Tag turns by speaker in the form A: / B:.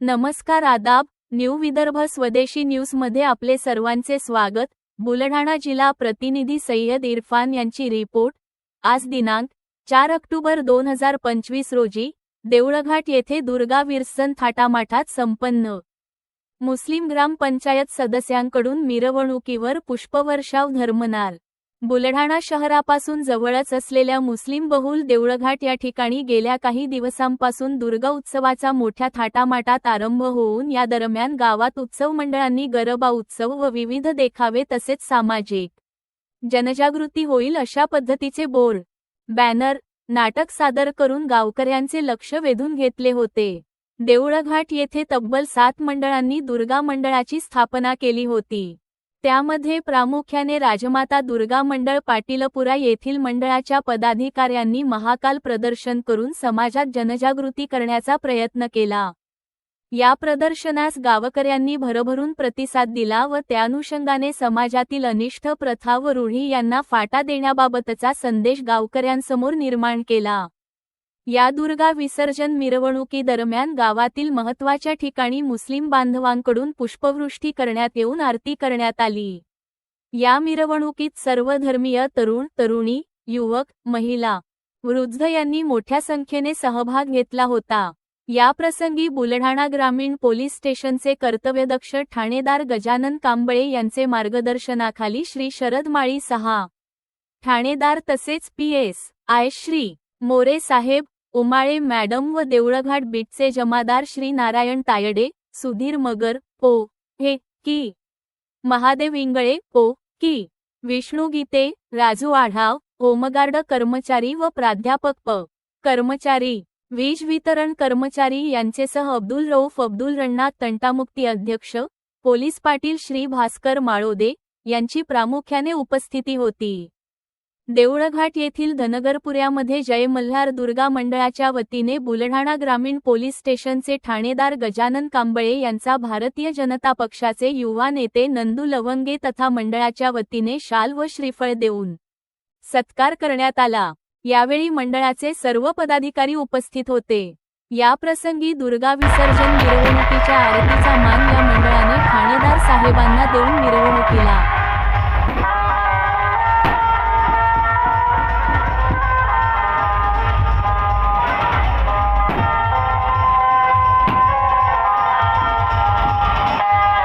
A: नमस्कार आदाब न्यू विदर्भ स्वदेशी न्यूजमध्ये आपले सर्वांचे स्वागत. बुलढाणा जिल्हा प्रतिनिधी सय्यद इरफान यांची रिपोर्ट. आज दिनांक चार ऑक्टोबर दोन हजार पंचवीस रोजी देवळघाट येथे दुर्गा विरसन थाटामाठात संपन्न. मुस्लिम ग्रामपंचायत सदस्यांकडून मिरवणुकीवर पुष्पवर्षाव धर्मनाल. बुलढाणा शहरापासून जवळच असलेल्या मुस्लिम बहुल देवळघाट या ठिकाणी गेल्या काही दिवसांपासून दुर्गा उत्सवाचा मोठ्या थाटामाटात आरंभ होऊन या दरम्यान गावात उत्सव मंडळांनी गरबा उत्सव व विविध देखावे तसेच सामाजिक जनजागृती होईल अशा पद्धतीचे बोर्ड बॅनर नाटक सादर करून गावकऱ्यांचे लक्ष वेधून घेतले होते. देऊळघाट येथे तब्बल सात मंडळांनी दुर्गा मंडळाची स्थापना केली होती. त्यामध्ये प्रामुख्याने राजमाता दुर्गा मंडळ पाटीलपुरा येथील मंडळाच्या पदाधिकाऱ्यांनी महाकाल प्रदर्शन करून समाजात जनजागृती करण्याचा प्रयत्न केला. या प्रदर्शनास गावकऱ्यांनी भरभरून प्रतिसाद दिला व त्यानुषंगाने समाजातील अनिष्ट प्रथा व रूढी यांना फाटा देण्याबाबतचा संदेश गावकऱ्यांसमोर निर्माण केला. या दुर्गा विसर्जन मिरवणुकीदरम्यान गावातील महत्त्वाच्या ठिकाणी मुस्लिम बांधवांकडून पुष्पवृष्टी करण्यात येऊन आरती करण्यात आली. या मिरवणुकीत सर्व धर्मीय तरुण तरुणी युवक महिला वृद्ध यांनी मोठ्या संख्येने सहभाग घेतला होता. या प्रसंगी बुलढाणा ग्रामीण पोलीस स्टेशनचे कर्तव्यदक्ष ठाणेदार गजानन कांबळे यांचे मार्गदर्शनाखाली श्री शरद माळी सहा. ठाणेदार तसेच P S I Shri More Saheb Umale madam व देवळघाट बीटचे जमादार श्री नारायण तायडे सुधीर मगर पो. हे की. महादेव इंगळे पो. की. विष्णू गीते राजू आढाव होमगार्ड कर्मचारी व प्राध्यापक प. कर्मचारी. वीज वितरण कर्मचारी यांचेसह अब्दुल रौफ अब्दुल रण्णा तंटामुक्ती अध्यक्ष पोलीस पाटील श्री भास्कर माळोदे यांची प्रामुख्याने उपस्थिती होती. देऊळघाट येथील धनगरपुऱ्यामध्ये जय मल्हार दुर्गा मंडळाच्या वतीने बुलढाणा ग्रामीण पोलीस स्टेशनचे ठाणेदार गजानन कांबळे यांचा भारतीय जनता पक्षाचे युवा नेते नंदू लवंगे तथा मंडळाच्या वतीने शाल व श्रीफळ देऊन सत्कार करण्यात आला. यावेळी मंडळाचे सर्व पदाधिकारी उपस्थित होते. या प्रसंगी दुर्गा विसर्जन मिरवणुकीच्या आरतीचा मान या मंडळाने ठाणेदार साहेबांना देऊन मिरवणुकीला